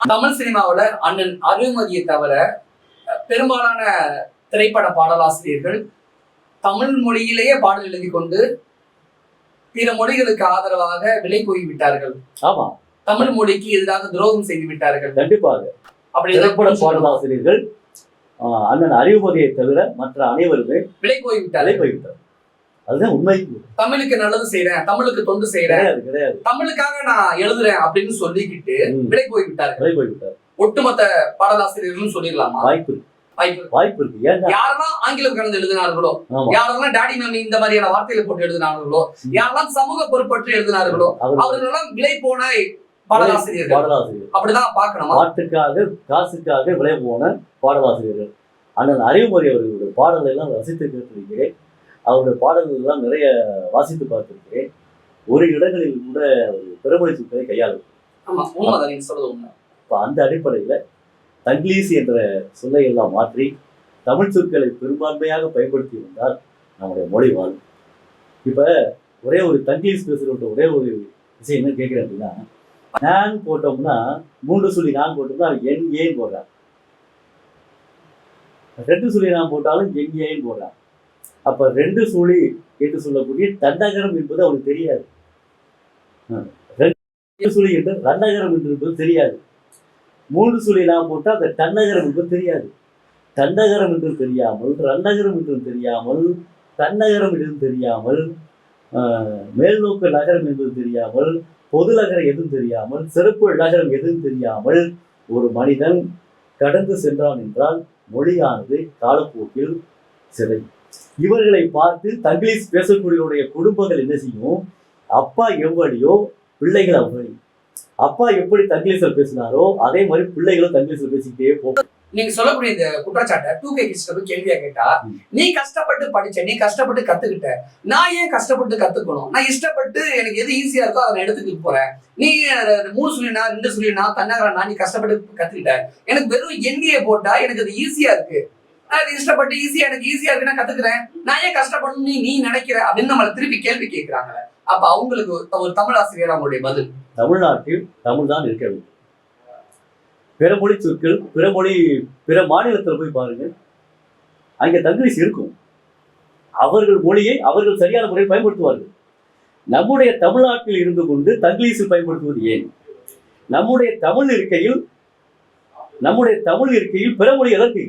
தமிழ் சினிமாவோட அண்ணன் அருள்மதியை தவிர பெரும்பாலான திரைப்பட பாடலாசிரியர்கள் தமிழ் மொழியிலேயே பாடல் எழுதி கொண்டு பிற மொழிகளுக்கு ஆதரவாக விலை போய் விட்டார்கள் ஆமா. தமிழ் மொழிக்கு எதிராக துரோகம் செய்து விட்டார்கள். கண்டிப்பாக. அப்படி திரைப்பட பாடலாசிரியர்கள் அண்ணன் அறிவுமதியை தவிர மற்ற அனைவருமே விலை போய் விட்டார்கள் போய்விட்டார் அதுதான் உண்மை. தமிழுக்கு நல்லது செய்யறேன் தமிழுக்கு தொண்டு செய்யறேன் கிடையாது தமிழுக்காக நான் எழுதுறேன் அப்படின்னு சொல்லிக்கிட்டு விலை போய் விட்டார்கள் தலை போய்விட்டார் ஒட்டுமொத்த பாடலாசிரியர்களும் சொல்லிடலாமா? வாய்ப்பு வாய்ப்பு வாய்ப்பு இருக்கு. யாரெல்லாம் ஆங்கிலம் கலந்து எழுதினார்களோ யாரெல்லாம் டாடி மம்மி இந்த மாதிரியான வார்த்தைகளை போட்டு எழுதினார்களோ. யாரெல்லாம் சமூக பொறுப்பற்று எழுதினார்களோ அவர் அவர்களெல்லாம் விலை போன பாடலாசிரியர்கள். பாடலாசிரியர் அப்படிதான் பார்க்கணுமா? பாட்டுக்காக காசுக்காக விலை போன பாடலாசிரியர்கள். அண்ணன் அறிவுமதி அவர்களுடைய பாடல்களை எல்லாம் ரசித்து கேட்டிருக்கிறேன் அவருடைய பாடல்கள் எல்லாம் நிறைய வாசித்து பார்த்திருக்கிறேன். ஒரு இடங்களில் கூட ஒரு பெருமொழி சொற்களை கையாளு ஆமா உண்மைதான் நீங்க சொல்றது உண்மை. இப்போ அந்த அடிப்படையில் தங்கிலீஸ் என்ற சொல்லை எல்லாம் மாற்றி தமிழ் சொற்களை பெரும்பான்மையாக பயன்படுத்தி இருந்தால் நம்முடைய மொழி வாழும். இப்போ ஒரே ஒரு தங்கிலீஸ் பேசுகிற ஒரே ஒரு விஷயம் என்ன கேட்குறேன் அப்படின்னா நான் போட்டோம்னா மூன்று சொல்லி நான் போட்டோம்னா என் ஏன் போடுறான் ரெண்டு சொல்லி நான் போட்டாலும் என் ஏன் போடுறான் அப்போ ரெண்டு சுழி என்று சொல்லக்கூடிய தண்டகரம் என்பது அவனுக்கு தெரியாது. ரெண்டு சுழி என்று தண்டகரம் என்று என்பது தெரியாது. மூன்று சுழி போட்டால் அந்த தன்னகரம் என்பது தெரியாது. தண்டகரம் என்று தெரியாமல் ரண்டகரம் என்று தெரியாமல் தன்னகரம் என்று தெரியாமல் மேல்நோக்கு நகரம் என்பது தெரியாமல் பொது நகரம் எதுவும் தெரியாமல் சிறப்பு நகரம் எதுவும் தெரியாமல் ஒரு மனிதன் கடந்து சென்றான் என்றால் மொழியானது காலப்போக்கில் சிறை இவர்களை பார்த்து தங்கிலீஷ் பேசக்கூடியவருடைய குடும்பங்கள் என்ன செய்யும்? அப்பா எவ்வளியோ பிள்ளைகள் அவ்வளி அப்பா எப்படி தங்கிலீஷில் பேசினாரோ அதே மாதிரி பிள்ளைகளும் தங்கிலீஷில் பேசிக்கிட்டே போகும் நீங்க சொல்லக்கூடிய இந்த குற்றச்சாட்டை டூ கே போய் கேள்வியா கேட்டா. நீ கஷ்டப்பட்டு படிச்ச நீ கஷ்டப்பட்டு கத்துக்கிட்ட நான் ஏன் கஷ்டப்பட்டு கத்துக்கணும்? நான் இஷ்டப்பட்டு எனக்கு எது ஈஸியா இருக்கோ அதை நான் எடுத்துக்கிட்டு போறேன். நீ மூணு சொல்லினா ரெண்டு சொல்லினா தன்னகரா நீ கஷ்டப்பட்டு கத்துக்கிட்ட. எனக்கு வெறும் எண்ணியை போட்டா எனக்கு அது ஈஸியா இருக்கு. அது இஷ்டப்பட்டு ஈஸியா எனக்கு ஈஸியா இருக்கு நான் கத்துக்கிறேன். நான் ஏன் கஷ்டப்படணும் நீ நீ நினைக்கிற? அப்படின்னு நம்மள திருப்பி கேள்வி கேட்கிறாங்களே அப்ப அவங்களுக்கு ஒரு தமிழ் ஆசிரியர் அவங்களுடைய பதில். தமிழ்நாட்டில் தமிழ் தான் இருக்க வேண்டும். பிற மொழி சொற்கள் பிற மொழி பிற மாநிலத்தில் போய் பாருங்க. அங்கே தங்கிலீஷ் இருக்கும். அவர்கள் மொழியை அவர்கள் சரியான முறையில் பயன்படுத்துவார்கள். நம்முடைய தமிழ்நாட்டில் இருந்து கொண்டு தங்கிலீஷில் பயன்படுத்துவது ஏன்? நம்முடைய தமிழ் இருக்கையில் நம்முடைய தமிழ் இருக்கையில் பிற மொழி எதற்கு